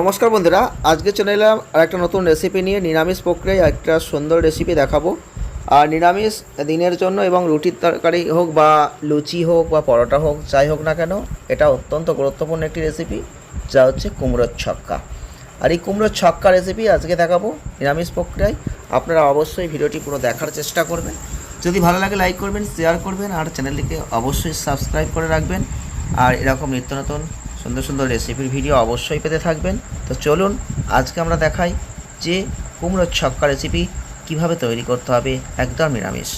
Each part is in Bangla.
নমস্কার বন্ধুরা, আজকে চলে এলাম আর একটা নতুন রেসিপি নিয়ে, নিরামিষ প্রক্রিয়ায় একটা সুন্দর রেসিপি দেখাবো। আর নিরামিষ দিনের জন্য এবং রুটির তরকারি হোক বা লুচি হোক বা পরোটা হোক, যাই হোক না কেন, এটা অত্যন্ত গুরুত্বপূর্ণ একটি রেসিপি যা হচ্ছে কুমড়োর ছক্কা। আর এই কুমড়োর ছক্কা রেসিপি আজকে দেখাবো নিরামিষ প্রক্রিয়ায়। আপনারা অবশ্যই ভিডিওটি পুরো দেখার চেষ্টা করবেন। যদি ভালো লাগে লাইক করবেন শেয়ার করবেন, আর চ্যানেলটিকে অবশ্যই সাবস্ক্রাইব করে রাখবেন। আর এরকম নিত্য নতুন সুন্দর সুন্দর রেসিপির ভিডিও অবশ্যই পেতে থাকবেন। তো চলুন, আজকে আমরা দেখাই যে কুমড়োর ছক্কা রেসিপি কীভাবে তৈরি করতে হবে, একদম নিরামিষ।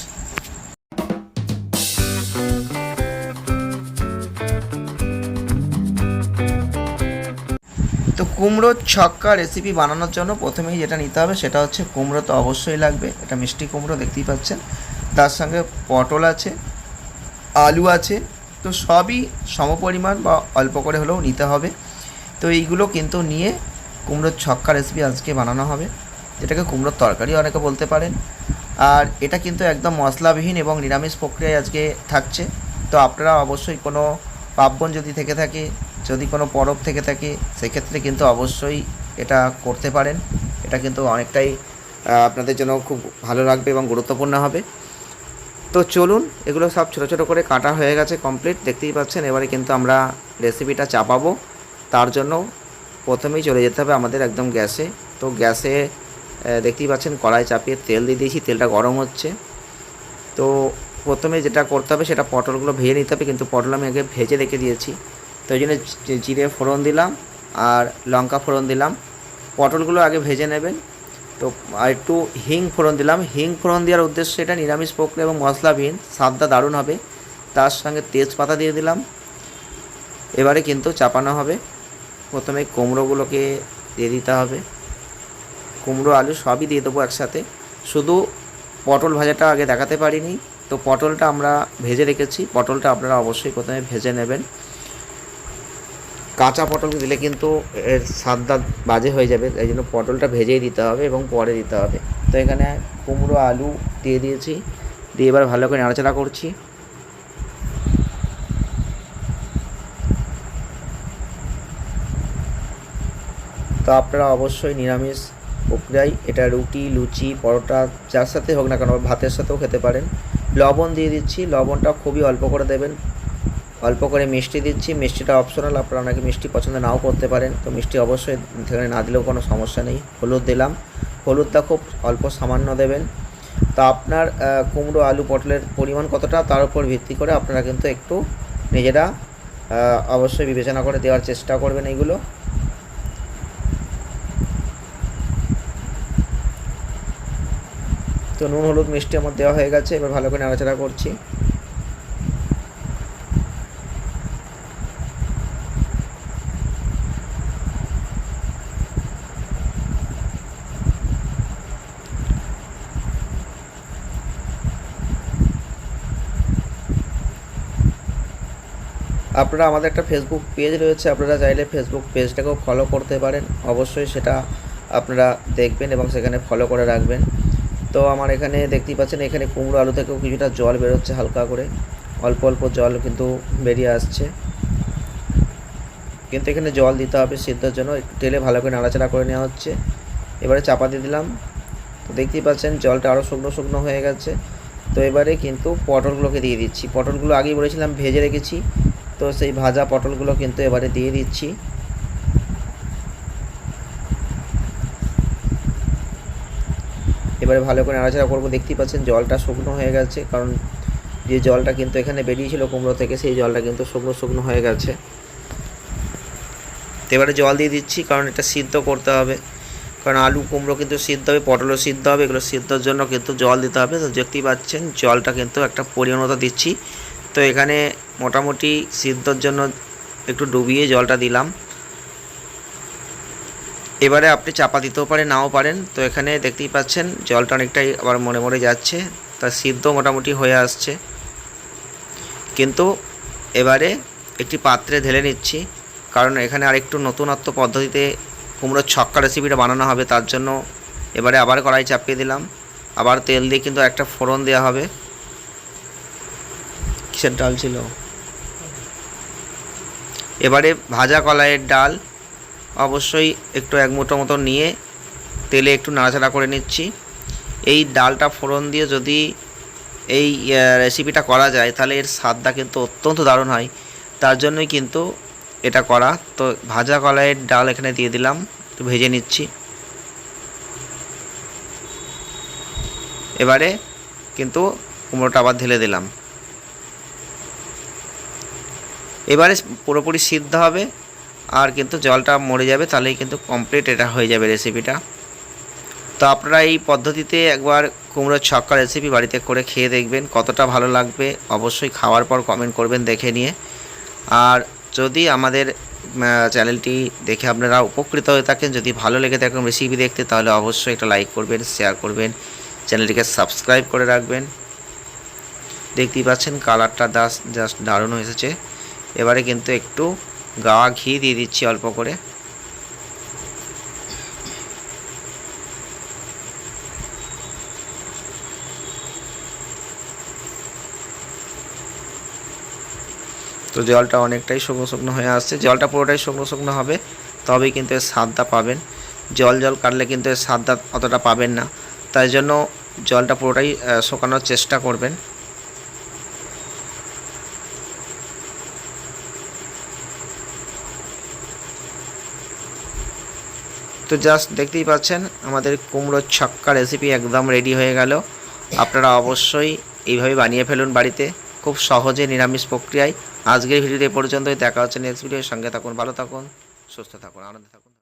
তো কুমড়োর ছক্কা রেসিপি বানানোর জন্য প্রথমেই যেটা নিতে হবে, সেটা হচ্ছে কুমড়ো তো অবশ্যই লাগবে, এটা মিষ্টি কুমড়ো দেখতেই পাচ্ছেন। তার সঙ্গে পটল আছে, আলু আছে তো সবই সমপরিমাণ বা অল্প করে হলেও নিতে হবে। তো এইগুলো কিন্তু নিয়ে কুমড়োর ছক্কা রেসিপি আজকে বানানো হবে, যেটাকে কুমড়োর তরকারি অনেকে বলতে পারেন। আর এটা কিন্তু একদম মশলাবিহীন এবং নিরামিষ প্রক্রিয়ায় আজকে থাকছে। তো আপনারা অবশ্যই কোনো পার্বণ যদি থেকে থাকে, যদি কোনো পরব থেকে থাকে, সেক্ষেত্রে কিন্তু অবশ্যই এটা করতে পারেন। এটা কিন্তু অনেকটাই আপনাদের জন্য খুব ভালো লাগবে এবং গুরুত্বপূর্ণ হবে। তো চলুন, এগুলো সব ছোটো ছোটো করে কাটা হয়ে গেছে কমপ্লিট দেখতেই পাচ্ছেন, এবারে কিন্তু আমরা রেসিপিটা চাপাবো। তার জন্য প্রথমেই চলে যেতে হবে আমাদের একদম গ্যাসে। তো গ্যাসে দেখতেই পাচ্ছেন, কড়াই চাপিয়ে তেল দিয়ে দিয়েছি, তেলটা গরম হচ্ছে। তো প্রথমে যেটা করতে হবে, সেটা পটলগুলো ভেজে নিতে হবে, কিন্তু পটল আমি আগে ভেজে রেখে দিয়েছি। তো ওই জন্য জিরে ফোড়ন দিলাম, আর লঙ্কা ফোড়ন দিলাম। পটলগুলো আগে ভেজে নেবেন। তো আর একটু হিং ফোড়ন দিলাম। হিং ফোড়ন দেওয়ার উদ্দেশ্য এটা নিরামিষ প্রক্রিয়া এবং মশলাবিহীন, স্বাদটা দারুণ হবে। তার সঙ্গে তেজপাতা দিয়ে দিলাম। এবারে কিন্তু চাপানো হবে। প্রথমে কুমড়োগুলোকে দিয়ে দিতে হবে। কুমড়ো, আলু সবই দিয়ে দেবো একসাথে। শুধু পটল ভাজাটা আগে দেখাতে পারিনি। তো পটলটা আমরা ভেজে রেখেছি। পটলটা আপনারা অবশ্যই প্রথমে ভেজে নেবেন। কাঁচা পটল দিলে কিন্তু এর স্বাদটা বাজে হয়ে যাবে এই জন্য পটলটা ভেজেই দিতে হবে এবং পরে দিতে হবে। তো এখানে কুমড়ো, আলু দিয়ে দিয়েছি, দিয়ে এবার ভালো করে নাড়াচাড়া করছি। তো আপনারা অবশ্যই নিরামিষ প্রক্রিয়ায় এটা রুটি, লুচি, পরোটা, যার সাথে হোক না কেন, ভাতের সাথেও খেতে পারেন। লবণ দিয়ে দিচ্ছি, লবণটা খুবই অল্প করে দেবেন অল্প করে মিষ্টি দিচ্ছি। মিষ্টিটা অপশনাল আপনারা অনেকে মিষ্টি পছন্দ নাও করতে পারেন। তো মিষ্টি অবশ্যই সেখানে না দিলেও কোনো সমস্যা নেই। হলুদ দিলাম। হলুদটা খুব অল্প সামান্য দেবেন। তো আপনার কুমড়ো, আলু, পটলের পরিমাণ কতটা তার উপর ভিত্তি করে আপনারা কিন্তু একটু নিজেরা অবশ্যই বিবেচনা করে দেওয়ার চেষ্টা করবেন এইগুলো। তো নুন, হলুদ, মিষ্টি আমার দেওয়া হয়ে গেছে। এবার ভালো করে নাড়াচাড়া করছি। আপনারা আমাদের একটা ফেসবুক পেজ রয়েছে, আপনারা চাইলে ফেসবুক পেজটাকেও ফলো করতে পারেন। অবশ্যই সেটা আপনারা দেখবেন এবং সেখানে ফলো করে রাখবেন। তো আমার এখানে দেখতেই পাচ্ছেন, এখানে কুমড়ো আলু থেকেও কিছুটা জল বেরোচ্ছে হালকা করে। অল্প অল্প জল কিন্তু বেরিয়ে আসছে। কিন্তু এখানে জল দিতে হবে সিদ্ধর জন্য তেলে ভালো করে নাড়াচাড়া করে নেওয়া হচ্ছে। এবারে চাপা দিয়ে দিলাম। তো দেখতেই পাচ্ছেন, জলটা আরও শুকনো শুকনো হয়ে গেছে। তো এবারে কিন্তু পটলগুলোকে দিয়ে দিচ্ছি। পটলগুলো আগেই বলেছিলাম, ভেজে রেখেছি। তো সেই ভাজা পটলগুলো কিন্তু এবারে দিয়ে দিচ্ছি। এবারে ভালো করে নাড়াচাড়া করব। দেখতেই পাচ্ছেন জলটা শুকনো হয়ে গেছে, কারণ যে জলটা কিন্তু এখানে বেরিয়েছিল কুমড়ো থেকে, সেই জলটা কিন্তু শুকনো শুকনো হয়ে গেছে। তো এবারে জল দিয়ে দিচ্ছি, কারণ এটা সিদ্ধ করতে হবে। কারণ আলু, কুমড়ো কিন্তু সিদ্ধ হবে, পটলও সিদ্ধ হবে, এগুলো সিদ্ধর জন্য কিন্তু জল দিতে হবে। তো দেখতেই পাচ্ছেন জলটা কিন্তু একটা পরিমাণতা দিচ্ছি। তো এখানে মোটামুটি সিদ্ধর জন্য একটু ডুবিয়ে জলটা দিলাম। এবারে আপনি চাপা দিতেও পারেন, নাও পারেন। তো এখানে দেখতেই পাচ্ছেন, জলটা অনেকটাই আবার মনে মনে যাচ্ছে। তা সিদ্ধ মোটামুটি হয়ে আসছে। কিন্তু এবারে একটি পাত্রে ঢেলে নিচ্ছি, কারণ এখানে আরেকটু নতুনত্ব পদ্ধতিতে কুমড়োর ছক্কা রেসিপিটা বানানো হবে, তার জন্য এবারে আবার কড়াই চাপিয়ে দিলাম। আবার তেল দিয়ে কিন্তু একটা ফোড়ন দেওয়া হবে। কিসের ডাল ছিল? এবারে ভাজা কলাইয়ের ডাল অবশ্যই একটু এক মুঠো মতো নিয়ে তেলে একটু নাড়াচাড়া করে নিচ্ছি। এই ডালটা ফোড়ন দিয়ে যদি এই রেসিপিটা করা যায়, তাহলে এর স্বাদটা কিন্তু অত্যন্ত দারুণ হয়। তার জন্যই কিন্তু এটা করা। তো ভাজা কলাইয়ের ডাল এখানে দিয়ে দিলাম। তো ভেজে নিচ্ছি। এবারে কিন্তু কুমড়োটা আবার ঢেলে দিলাম। এবারে পুরোপুরি সিদ্ধ হবে। আর কিন্তু জলটা মরে যাবে, তাহলেই কিন্তু কমপ্লিট এটা হয়ে যাবে রেসিপিটা তো আপনারা এই পদ্ধতিতে একবার কুমড়োর ছক্কা রেসিপি বাড়িতে করে খেয়ে দেখবেন, কতটা ভালো লাগবে। অবশ্যই খাওয়ার পর কমেন্ট করবেন দেখে নিয়ে। আর যদি আমাদের চ্যানেলটি দেখে আপনারা উপকৃত হয়ে থাকেন, যদি ভালো লেগে থাকেন রেসিপি দেখতে, তাহলে অবশ্যই একটা লাইক করবেন শেয়ার করবেন। চ্যানেলটিকে সাবস্ক্রাইব করে রাখবেন। দেখতেই পাচ্ছেন কালারটা জাস্ট দারুণ এসেছে। এবারে কিন্তু একটু গাওয়া ঘি দিয়ে দিচ্ছি অল্প করে। তো জলটা অনেকটাই শুকনো শুকনো হয়ে আসছে। জলটা পুরোটাই শুকনো শুকনো হবে, তবেই কিন্তু এর স্বাদটা পাবেন। জল জল কাটলে কিন্তু এর স্বাদটা অতটা পাবেন না। তাই জন্য জলটা পুরোটাই শুকানোর চেষ্টা করবেন। তো জাস্ট দেখতেই পাচ্ছেন, আমাদের কুমড়োর ছক্কা রেসিপি একদম রেডি হয়ে গেল। আপনারা অবশ্যই এইভাবে বানিয়ে ফেলুন বাড়িতে, খুব সহজে নিরামিষ প্রক্রিয়ায়। আজকের ভিডিওটি পর্যন্তই, দেখা হচ্ছে নেক্সট ভিডিওর সঙ্গে থাকুন, ভালো থাকুন, সুস্থ থাকুন, আনন্দে থাকুন।